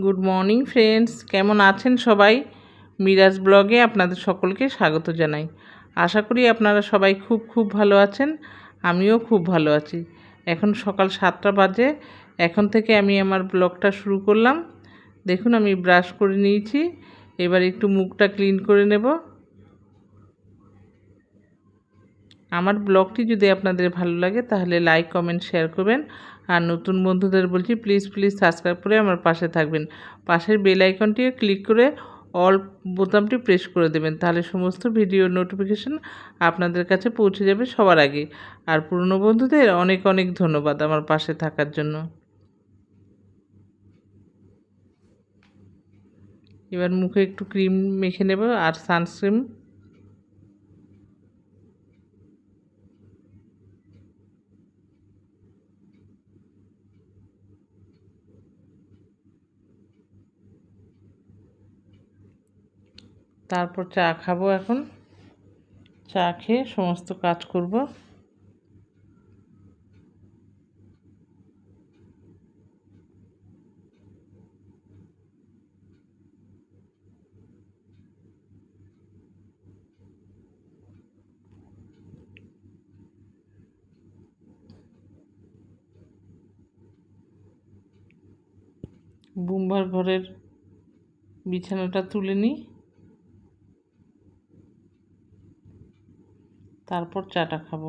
Good morning friends কেমন আছেন সবাই? মিরাজ ব্লগে আপনাদের সকলকে স্বাগত জানাই। আশা করি আপনারা সবাই খুব খুব ভালো আছেন। আমিও খুব ভালো আছি। এখন সকাল সাতটা বাজে। এখন থেকে আমি আমার ব্লগটা শুরু করলাম। দেখুন, আমি ব্রাশ করে নিয়েছি। এবার একটু মুখটা ক্লিন করে নেব। আমার ব্লগটি যদি আপনাদের ভালো লাগে, তাহলে লাইক, কমেন্ট, শেয়ার করবেন। আর নতুন বন্ধুদের বলছি প্লিজ প্লিজ সাবস্ক্রাইব করে আমার পাশে থাকবেন। পাশের বেল আইকনটিও ক্লিক করে অল বোতামটি প্রেস করে দেবেন, তাহলে সমস্ত ভিডিও নোটিফিকেশান আপনাদের কাছে পৌঁছে যাবে সবার আগে। আর পুরনো বন্ধুদের অনেক অনেক ধন্যবাদ আমার পাশে থাকার জন্য। এবার মুখে একটু ক্রিম মেখে নেব আর সানস্ক্রিন তারপর চা খাব এখন। চা খেয়ে সমস্ত কাজ করব। বুম্বার ঘরের বিছানাটা তুলে নিই। তারপর চাটা খাব।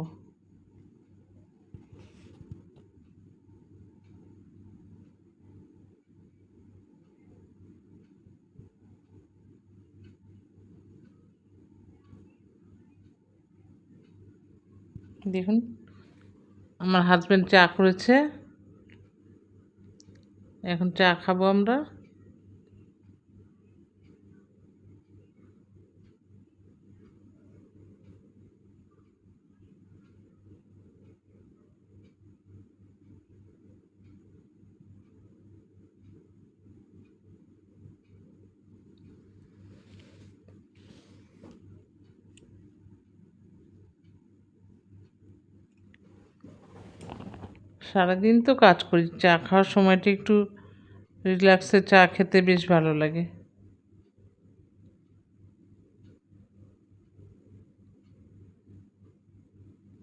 দেখুন আমার হাজব্যান্ড চা করেছে। এখন চা খাব আমরা। সারাদিন তো কাজ করি, চা খাওয়ার সময়টা একটু রিল্যাক্সে চা খেতে বেশ ভালো লাগে।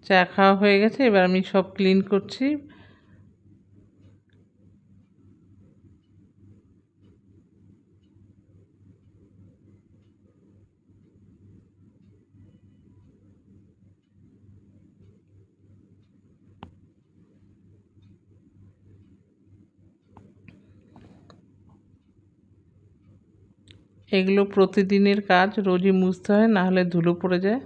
চা খাওয়া হয়ে গেছে, এবার আমি সব ক্লিন করছি। এগুলো প্রতিদিনের কাজ রোজই মুছতে হয় নাহলে ধুলো পড়ে যায়।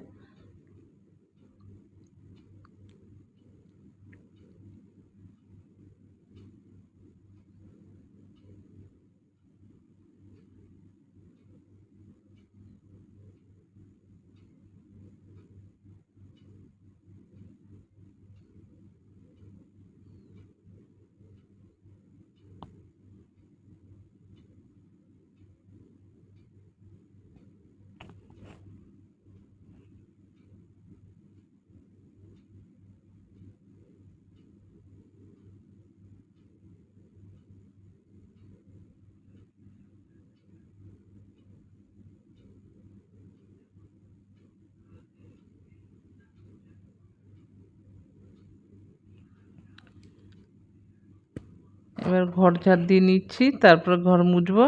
এবার ঘর ঝাড় দিয়ে নিচ্ছি, তারপর ঘর মুছবো।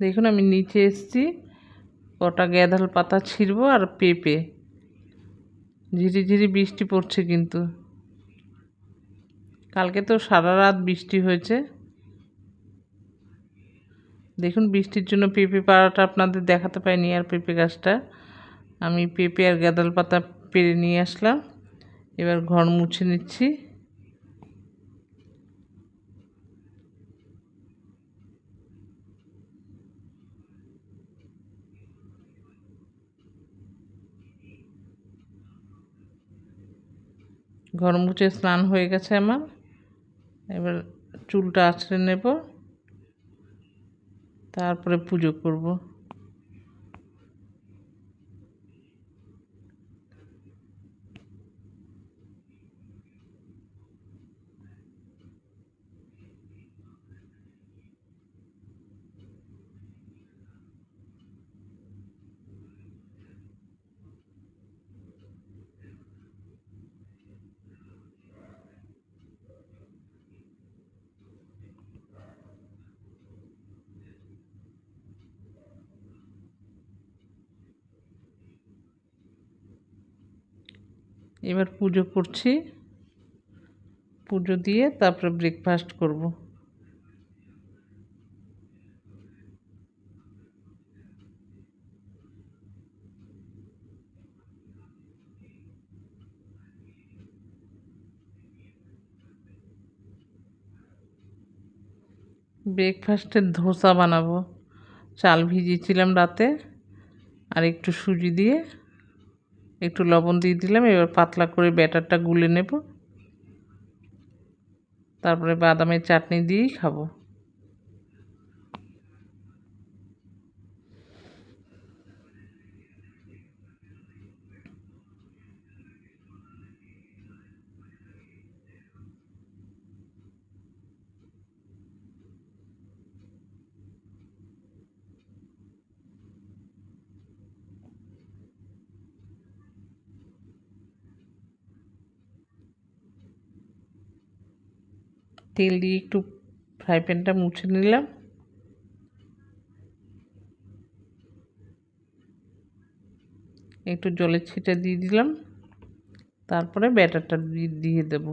দেখুন, আমি নিচে এসছি, কটা গ্যাঁদাল পাতা ছিঁড়বো আর পেঁপে। ঝিরি ঝিরি বৃষ্টি পড়ছে কিন্তু। কালকে তো সারা রাত বৃষ্টি হয়েছে। দেখুন, বৃষ্টির জন্য পেঁপে পাড়াটা আপনাদের দেখাতে পাইনি আর পেঁপে গাছটা। আমি পেঁপে আর গাঁদাল পাতা পেরে নিয়ে আসলাম। এবার ঘর মুছে নিচ্ছি। ঘর মুছে স্নান হয়ে গেছে আমার। এবার চুলটা আছড়ে নেব। তারপরে পুজো করব। এবার পুজো করছি। পুজো দিয়ে তারপরে ব্রেকফাস্ট করব। ব্রেকফাস্টের ধোসা বানাবো। চাল ভিজিয়েছিলাম রাতে, আর একটু সুজি দিয়ে। একটু লবণ দিয়ে দিলাম, এবার পাতলা করে ব্যাটারটা গুলে নেব। তারপরে বাদামের চাটনি দিয়েই খাব। তেল দিয়ে একটু ফ্রাই প্যানটা মুছে নিলাম। একটু জলের ছিটা দিয়ে দিলাম। তারপরে ব্যাটারটা দিয়ে দেবো।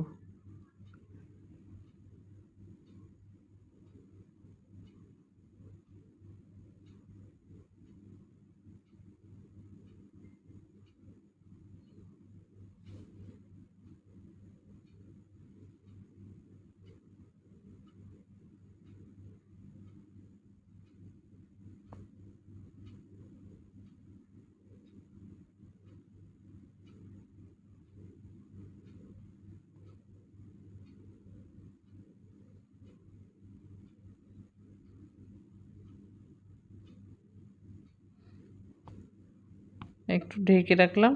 একটু ঢেকে রাখলাম।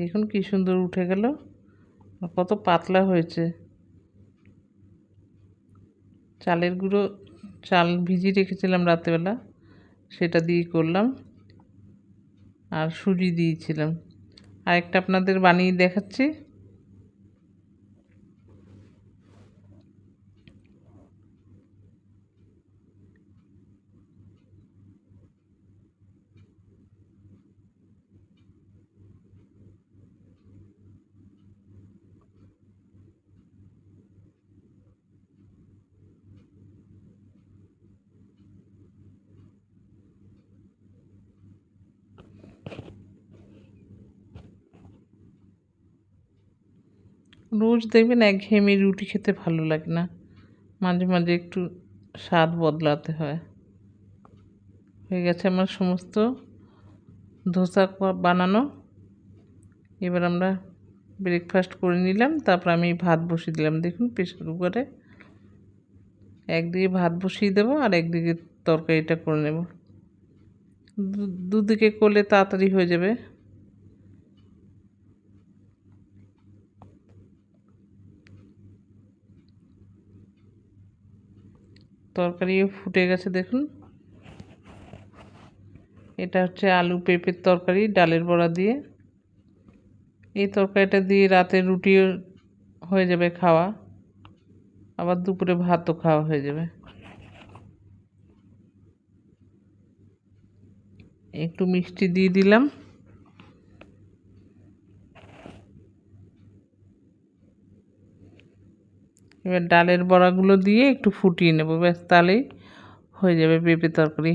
দেখুন কি সুন্দর উঠে গেল। কত পাতলা হয়েছে। চালের গুঁড়ো, চাল ভিজিয়ে রেখেছিলাম রাতেবেলা সেটা দিয়ে করলাম। আর সুজি দিয়েছিলাম। আর একটা আপনাদের বানিয়ে দেখাচ্ছি। রোজ দেখবেন একঘেয়েমি রুটি খেতে ভালো লাগে না। মাঝে মাঝে একটু স্বাদ বদলাতে হয়। হয়ে গেছে আমার সমস্ত ধোসা বানানো। এবার আমরা ব্রেকফাস্ট করে নিলাম, তারপর আমি ভাত বসিয়ে দিলাম। দেখুন প্রেশার কুকারে একদিকে ভাত বসিয়ে দেবো আর একদিকে তরকারিটা করে নেব। দুদিকে করলে তাড়াতাড়ি হয়ে যাবে। তরকারিও ফুটে গেছে, দেখুন। এটা হচ্ছে আলু পেঁপের তরকারি, ডালের বড়া দিয়ে। এই তরকারিটা দিয়ে রাতে রুটিও হয়ে যাবে খাওয়া, আবার দুপুরে ভাতও খাওয়া হয়ে যাবে। একটু মিষ্টি দিয়ে দিলাম। এবার ডালের বড়াগুলো দিয়ে একটু ফুটিয়ে নেব। ব্যাস, তাহলেই হয়ে যাবে পেঁপে তরকারি।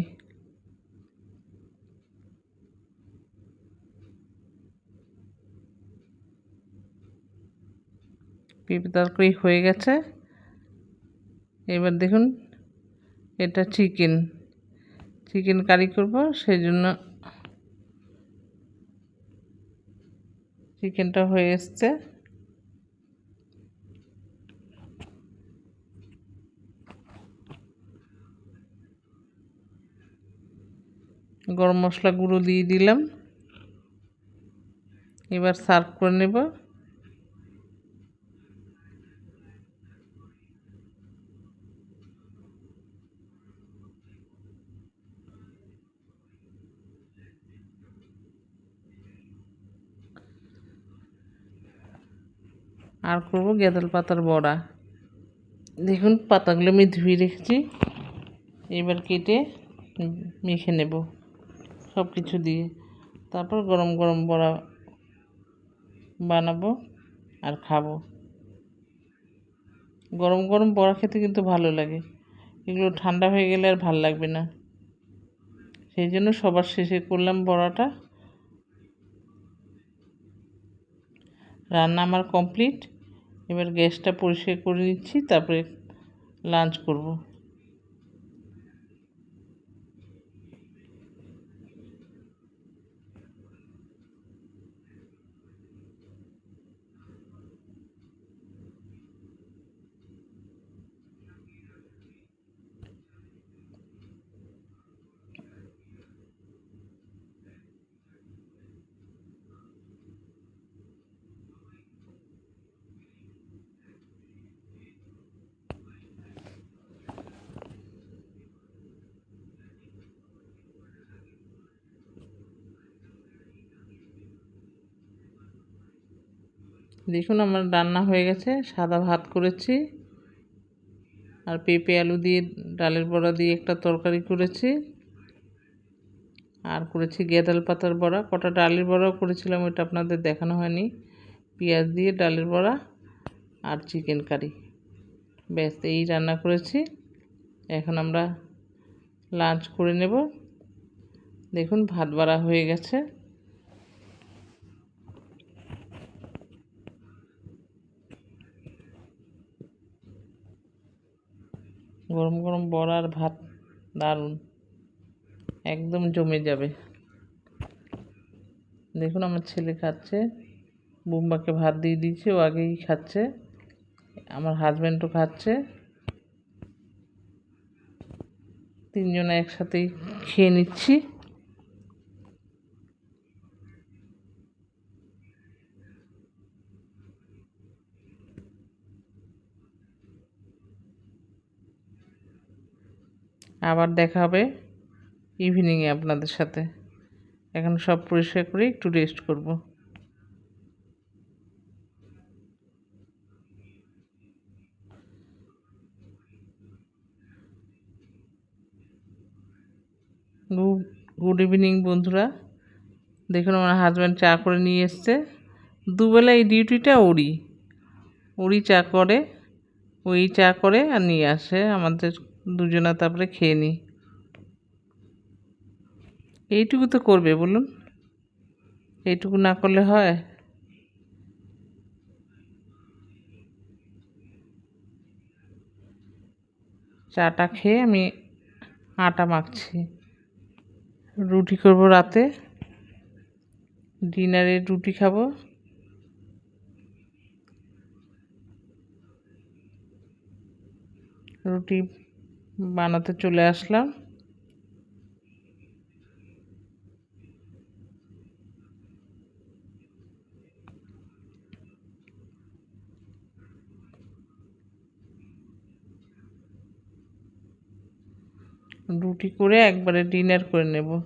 পেঁপে তরকারি হয়ে গেছে। এবার দেখুন, এটা চিকেন। চিকেন কারি করব সেই জন্য চিকেনটা হয়ে এসছে। গরম মশলা গুঁড়ো দিয়ে দিলাম। এবার সার্ভ করে নেব। আর করব গেঁদাল পাতার বড়া। দেখুন, পাতাগুলো আমি ধুয়ে রেখেছি। এবার কেটে মেখে নেব। সব কিছু দিয়ে তারপর গরম গরম বড়া বানাবো আর খাব। গরম গরম বড়া খেতে কিন্তু ভালো লাগে। এগুলো ঠান্ডা হয়ে গেলে আর ভালো লাগবে না। সেই জন্য সবার শেষে করলাম বড়াটা। রান্না আমার কমপ্লিট। এবার গ্যাসটা পরিষ্কার করে নিচ্ছি, তারপরে লাঞ্চ করব। দেখুন আমার রান্না হয়ে গেছে, সাদা ভাত করেছি আর পেঁপে, আলু দিয়ে, ডালের বড়া দিয়ে একটা তরকারি করেছি। আর করেছি গেঁদাল পাতার বড়া, কটা ডালের বড়াও করেছিলাম, ওইটা আপনাদের দেখানো হয়নি। পেঁয়াজ দিয়ে ডালের বড়া আর চিকেন কারি। ব্যাস, এই রান্না করেছি। এখন আমরা লাঞ্চ করে নেব। দেখুন, ভাত বাড়া হয়ে গেছে। গরম গরম বড়া আর ভাত, দারুণ। একদম জমে যাবে। দেখুন আমার ছেলে খাচ্ছে। বুম্বাকে ভাত দিয়ে দিয়েছে, ও আগেই খাচ্ছে। আমার হাজব্যান্ডও খাচ্ছে। তিনজনে একসাথেই খেয়ে নিচ্ছি। আবার দেখা হবে ইভিনিংয়ে আপনাদের সাথে। এখন সব পরিষ্কার করে একটু রেস্ট করব। গুড ইভিনিং বন্ধুরা। দেখুন আমার হাজব্যান্ড চা করে নিয়ে এসছে। দুবেলা এই ডিউটিটা ওরই। ওরই চা করে, ওই চা করে আর নিয়ে আসে আমাদের দুজনা তারপরে খেয়ে নিই। এইটুকু তো করবে বলুন। এইটুকু না করলে হয়? চাটা খেয়ে আমি আটা মাখছি। রুটি করব রাতে। ডিনারে রুটি খাব। রুটি বানাতে চলে আসলাম। রুটি করে একবারে ডিনার করে নেব।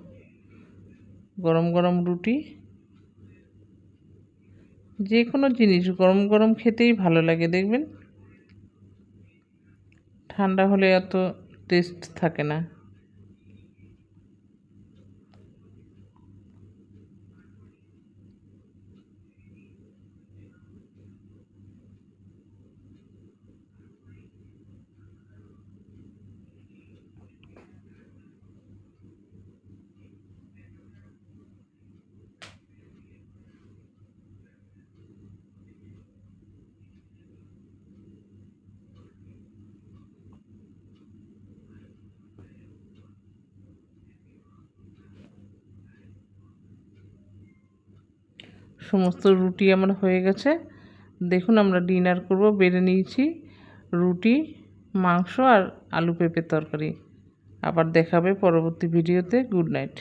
গরম গরম রুটি। যে কোনো জিনিস, গরম গরম খেতেই ভালো লাগে, দেখবেন? ঠান্ডা হলে এত টেস্ট থাকে না। সমস্ত রুটি আমার হয়ে গেছে। দেখুন আমরা ডিনার করব, বেড়ে নিয়েছি রুটি, মাংস আর আলু পেঁপের তরকারি। আবার দেখাবে পরবর্তী ভিডিওতে। Good night.